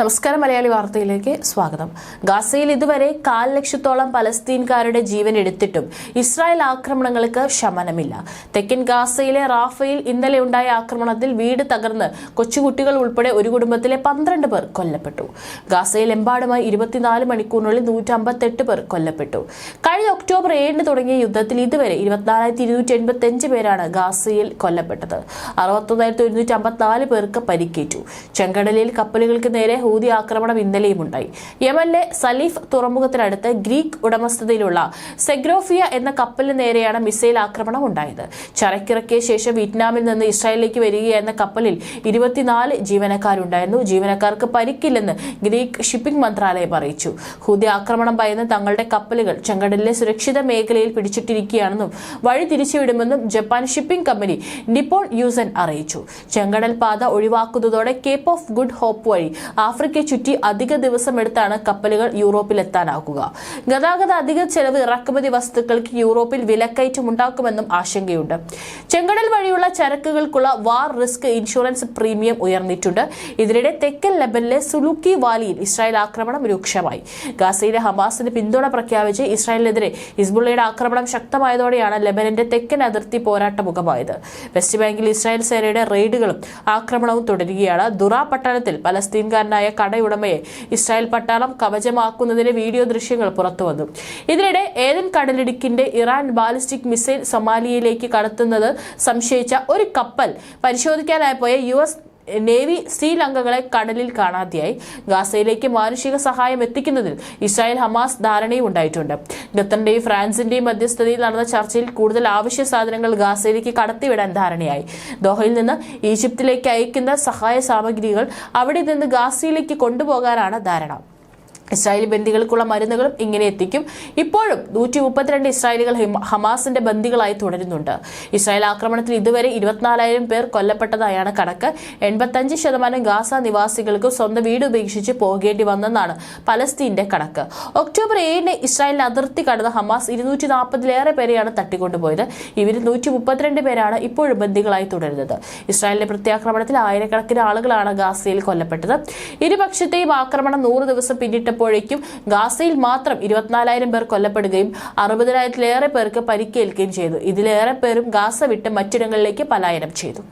നമസ്കാരം മലയാളി വാർത്തയിലേക്ക് സ്വാഗതം. ഗാസയിൽ ഇതുവരെ കാൽ ലക്ഷത്തോളം പലസ്തീൻകാരുടെ ജീവൻ എടുത്തിട്ടും ഇസ്രായേൽ ആക്രമണങ്ങൾക്ക് ശമനമില്ല. തെക്കൻ ഗാസയിലെ റാഫയിൽ ഇന്നലെ ഉണ്ടായ ആക്രമണത്തിൽ വീട് തകർന്ന് കൊച്ചുകുട്ടികൾ ഉൾപ്പെടെ ഒരു കുടുംബത്തിലെ പന്ത്രണ്ട് പേർ കൊല്ലപ്പെട്ടു. ഗാസയിൽ എമ്പാടുമായി ഇരുപത്തിനാല് മണിക്കൂറിനുള്ളിൽ നൂറ്റമ്പത്തെട്ട് പേർ കൊല്ലപ്പെട്ടു. കഴിഞ്ഞ ഒക്ടോബർ ഏഴിന് തുടങ്ങിയ യുദ്ധത്തിൽ ഇതുവരെ ഇരുപത്തിനാലായിരത്തി ഇരുന്നൂറ്റി എൺപത്തി പേരാണ് ഗാസയിൽ കൊല്ലപ്പെട്ടത്. അറുപത്തൊന്നായിരത്തി ഒരുന്നൂറ്റി അമ്പത്തിനാല് പേർക്ക് പരിക്കേറ്റു. ചെങ്കടലിൽ കപ്പലുകൾക്ക് നേരെ ഹൂതി ആക്രമണം ഇന്നലെയും ഉണ്ടായി. യമനിലെ സലീഫ് തുറമുഖത്തിനടുത്ത് ഗ്രീക്ക് ഉടമസ്ഥതയിലുള്ള സെഗ്രോഫിയ എന്ന കപ്പലിന് നേരെയാണ് മിസൈൽ ആക്രമണം ഉണ്ടായത്. ചരക്കിറക്കിയ ശേഷം വിയറ്റ്നാമിൽ നിന്ന് ഇസ്രായേലിലേക്ക് വരികയായിരുന്ന കപ്പലിൽ ഇരുപത്തിനാല് ജീവനക്കാരുണ്ടായിരുന്നു. ജീവനക്കാർക്ക് പരിക്കില്ലെന്ന് ഗ്രീക്ക് ഷിപ്പിംഗ് മന്ത്രാലയം അറിയിച്ചു. ഹൂതി ആക്രമണം ഭയന്ന് തങ്ങളുടെ കപ്പലുകൾ ചെങ്കടലിലെ സുരക്ഷിത മേഖലയിൽ പിടിച്ചിട്ടിരിക്കുകയാണെന്നും വഴി തിരിച്ചുവിടുമെന്നും Japan shipping company Nippon Yusen അറിയിച്ചു. ചെങ്കടൽ പാത ഒഴിവാക്കുന്നതോടെ കേപ്പ് ഓഫ് ഗുഡ് ഹോപ്പ് വഴി ആഫ്രിക്കയെ ചുറ്റി അധിക ദിവസം എടുത്താണ് കപ്പലുകൾ യൂറോപ്പിൽ എത്താനാകുക ഗതാഗത അധിക ചെലവ് ഇറക്കുമതി വസ്തുക്കൾക്ക് യൂറോപ്പിൽ വിലക്കയറ്റം ഉണ്ടാക്കുമെന്നും ആശങ്കയുണ്ട്. ചെങ്കടൽ വഴിയുള്ള ചരക്കുകൾക്കുള്ള വാർ റിസ്ക് ഇൻഷുറൻസ് പ്രീമിയം ഉയർന്നിട്ടുണ്ട്. ഇതിനിടെ തെക്കൻ ലെബനിലെ സുലുക്കി വാലിയിൽ ഇസ്രായേൽ ആക്രമണം രൂക്ഷമായി. ഗാസയിലെ ഹമാസിന് പിന്തുണ പ്രഖ്യാപിച്ച് ഇസ്രായേലിനെതിരെ ഹിസ്ബുള്ളയുടെ ആക്രമണം ശക്തമായതോടെയാണ് ലെബനന്റെ തെക്കൻ അതിർത്തി പോരാട്ട മുഖമായത്. വെസ്റ്റ് ബാങ്കിൽ ഇസ്രായേൽ സേനയുടെ റെയ്ഡുകളും ആക്രമണവും തുടരുകയാണ്. ദുറ പട്ടണത്തിൽ പലസ്തീൻകാരനായ കടയുടമയെ ഇസ്രായേൽ പട്ടാളം കവചമാക്കുന്നതിന്റെ വീഡിയോ ദൃശ്യങ്ങൾ പുറത്തുവന്നു. ഇതിനിടെ ഏതൻ കടലിടുക്കിന്റെ ഇറാൻ ബാലിസ്റ്റിക് മിസൈൽ സൊമാലിയയിലേക്ക് കടത്തുന്നത് സംശയിച്ച ഒരു കപ്പൽ പരിശോധിക്കാനായി പോയ യു എസ് നേവി ശ്രീലങ്കകളെ കടലിൽ കാണാതെയായി. ഗാസയിലേക്ക് മാനുഷിക സഹായം എത്തിക്കുന്നതിൽ ഇസ്രായേൽ ഹമാസ് ധാരണയും ഉണ്ടായിട്ടുണ്ട്. ഖത്തറിന്റെയും ഫ്രാൻസിന്റെയും മധ്യസ്ഥതയിൽ നടന്ന ചർച്ചയിൽ കൂടുതൽ ആവശ്യ സാധനങ്ങൾ ഗാസയിലേക്ക് കടത്തിവിടാൻ ധാരണയായി. ദോഹയിൽ നിന്ന് ഈജിപ്തിലേക്ക് അയക്കുന്ന സഹായ സാമഗ്രികൾ അവിടെ നിന്ന് ഗാസയിലേക്ക് കൊണ്ടുപോകാനാണ് ധാരണ. ഇസ്രായേലി ബന്ദികൾക്കുള്ള മരുന്നുകളും ഇങ്ങനെ എത്തിക്കും. ഇപ്പോഴും നൂറ്റി മുപ്പത്തിരണ്ട് ഇസ്രായേലികൾ ഹമാസിന്റെ ബന്ദികളായി തുടരുന്നുണ്ട്. ഇസ്രായേൽ ആക്രമണത്തിൽ ഇതുവരെ ഇരുപത്തിനാലായിരം പേർ കൊല്ലപ്പെട്ടതായാണ് കണക്ക്. എൺപത്തഞ്ച് ശതമാനം ഗാസ നിവാസികൾക്ക് സ്വന്തം വീട് ഉപേക്ഷിച്ച് പോകേണ്ടി വന്നെന്നാണ് പലസ്തീന്റെ കണക്ക്. ഒക്ടോബർ ഏഴിന് ഇസ്രായേലിന് അതിർത്തി കടന്ന ഹമാസ് ഇരുന്നൂറ്റി നാൽപ്പതിലേറെ പേരെയാണ് തട്ടിക്കൊണ്ടുപോയത്. ഇവരിൽ നൂറ്റി മുപ്പത്തിരണ്ട് പേരാണ് ഇപ്പോഴും ബന്ദികളായി തുടരുന്നത്. ഇസ്രായേലിന്റെ പ്രത്യാക്രമണത്തിൽ ആയിരക്കണക്കിന് ആളുകളാണ് ഗാസയിൽ കൊല്ലപ്പെട്ടത്. ഇരുപക്ഷത്തെയും ആക്രമണം നൂറ് ദിവസം പിന്നിട്ടപ്പോഴേക്കും ഗാസയിൽ മാത്രം ഇരുപത്തിനാലായിരം പേർ കൊല്ലപ്പെടുകയും അറുപതിനായിരത്തിലേറെ പേർക്ക് പരിക്കേൽക്കുകയും ചെയ്തു. ഇതിലേറെ പേരും ഗാസ വിട്ട് മറ്റിടങ്ങളിലേക്ക് പലായനം ചെയ്തു.